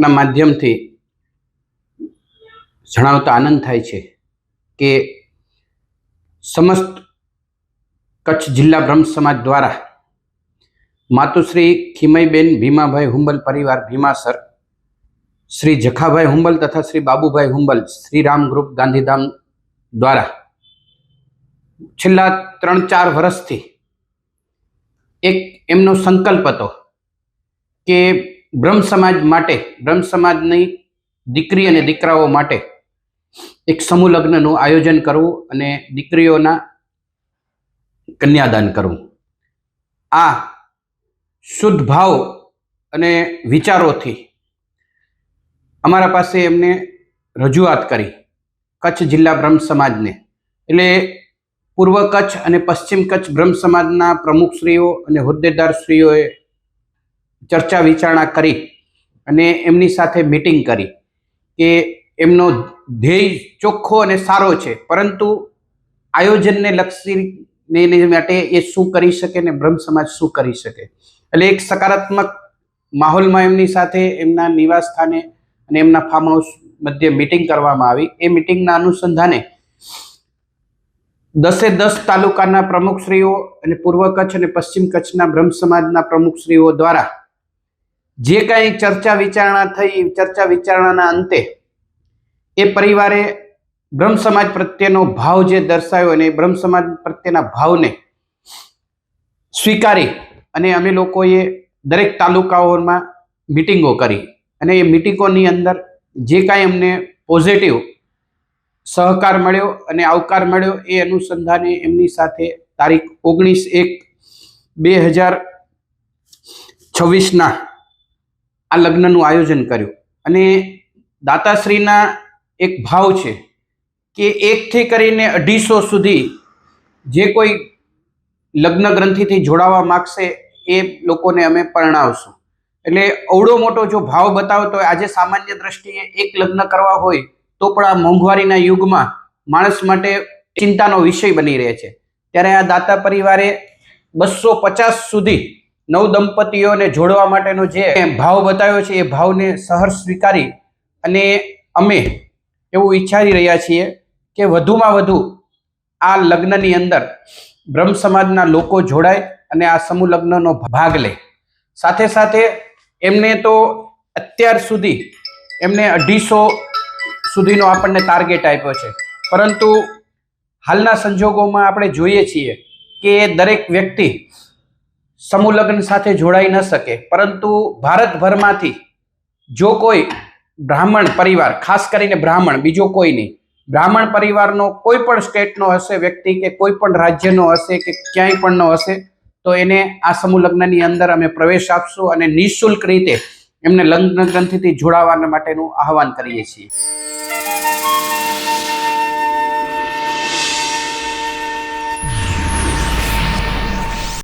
આપના માધ્યમથી જણાવતા આનંદ થાય છે કે સમસ્ત કચ્છ જિલ્લા બ્રહ્મ સમાજ દ્વારા માતુશ્રી ખીમઈબેન ભીમાભાઈ હુંબલ પરિવાર ભીમાસર શ્રી જખાભાઈ હુંબલ તથા શ્રી બાબુભાઈ હુંબલ શ્રીરામ ગ્રુપ ગાંધીધામ દ્વારા છેલ્લા ત્રણ ચાર વર્ષથી એક એમનો સંકલ્પ હતો કે બ્રહ્મ સમાજ માટે, બ્રહ્મ સમાજની દીકરી અને દીકરાઓ માટે એક સમૂહ લગ્નનું આયોજન કરવું અને દીકરીઓના કન્યાદાન કરવું. આ શુદ્ધ ભાવ અને વિચારોથી અમારા પાસે એમને રજૂઆત કરી કચ્છ જિલ્લા બ્રહ્મ સમાજને. એટલે પૂર્વ કચ્છ અને પશ્ચિમ કચ્છ બ્રહ્મ સમાજના પ્રમુખશ્રીઓ અને હોદ્દેદારશ્રીઓએ ચર્ચા વિચારણા કરી અને એમની સાથે મિટિંગ કરી કે એમનો ધ્યેય ચોખ્ખો અને સારો છે. પરંતુ આયોજનને લક્ષીને એને માટે એ શું કરી શકે ને બ્રહ્મ સમાજ શું કરી શકે? એટલે એક સકારાત્મક માહોલમાં એમની સાથે એમના નિવાસ સ્થાને અને એમના ફાર્મ હાઉસ મધ્યે મિટિંગ કરવામાં આવી. એ મિટિંગના અનુસંધાને દસે દસ તાલુકાના પ્રમુખશ્રીઓ અને પૂર્વ કચ્છ અને પશ્ચિમ કચ્છના બ્રહ્મ સમાજના પ્રમુખશ્રીઓ દ્વારા જે કાંઈ ચર્ચા વિચારણા થઈ, ચર્ચા વિચારણાના અંતે એ પરિવારે બ્રહ્મ સમાજ પ્રત્યેનો ભાવ જે દર્શાવ્યો અને એ બ્રહ્મ સમાજ પ્રત્યેના ભાવને સ્વીકારી અને અમે લોકોએ દરેક તાલુકાઓમાં મિટિંગો કરી. અને એ મિટિંગોની અંદર જે કાંઈ અમને પોઝિટિવ સહકાર મળ્યો અને આવકાર મળ્યો એ અનુસંધાને એમની સાથે તારીખ ઓગણીસ એક બે હજાર છવ્વીસના આ લગ્નનું આયોજન કર્યું. અને દાતાશ્રીના એક ભાવ છે કે એકથી કરીને અઢીસો સુધી જે કોઈ લગ્ન ગ્રંથિથી જોડાવા માગશે એ લોકોને અમે પરણાવશું. એટલે અવડો મોટો જો ભાવ બતાવતો હોય, આજે સામાન્ય દ્રષ્ટિએ એક લગ્ન કરવા હોય, તો પણ આ મોંઘવારીના યુગમાં માણસ માટે ચિંતાનો વિષય બની રહે છે. ત્યારે આ દાતા પરિવારે બસો પચાસ સુધી નવ દંપતીઓને જોડવા માટેનો જે ભાવ બતાવ્યો છે, એ ભાવને સહર્ષ સ્વીકારી અને અમે એવું વિચારી રહ્યા છીએ કે વધુમાં વધુ આ લગ્નની અંદર બ્રહ્મ સમાજના લોકો જોડાય અને આ સમૂહ લગ્નનો ભાગ લે. સાથે સાથે એમને તો અત્યાર સુધી એમને અઢીસો સુધીનો આપણને ટાર્ગેટ આપ્યો છે. પરંતુ હાલના સંજોગોમાં આપણે જોઈએ છીએ કે દરેક વ્યક્તિ સમૂહ લગ્ન સાથે જોડાઈ ન શકે. પરંતુ ભારતભરમાંથી જો કોઈ બ્રાહ્મણ પરિવાર, ખાસ કરીને બ્રાહ્મણ, બીજો કોઈ નહીં, બ્રાહ્મણ પરિવારનો કોઈ પણ સ્ટેટનો હશે, વ્યક્તિ કે કોઈ પણ રાજ્યનો હશે કે ક્યાંય પણનો હશે, તો એને આ સમૂહ લગ્નની અંદર અમે પ્રવેશ આપશું અને નિઃશુલ્ક રીતે એમને લગ્ન ગ્રંથિથી જોડાવા માટેનું આહવાન કરીએ છીએ.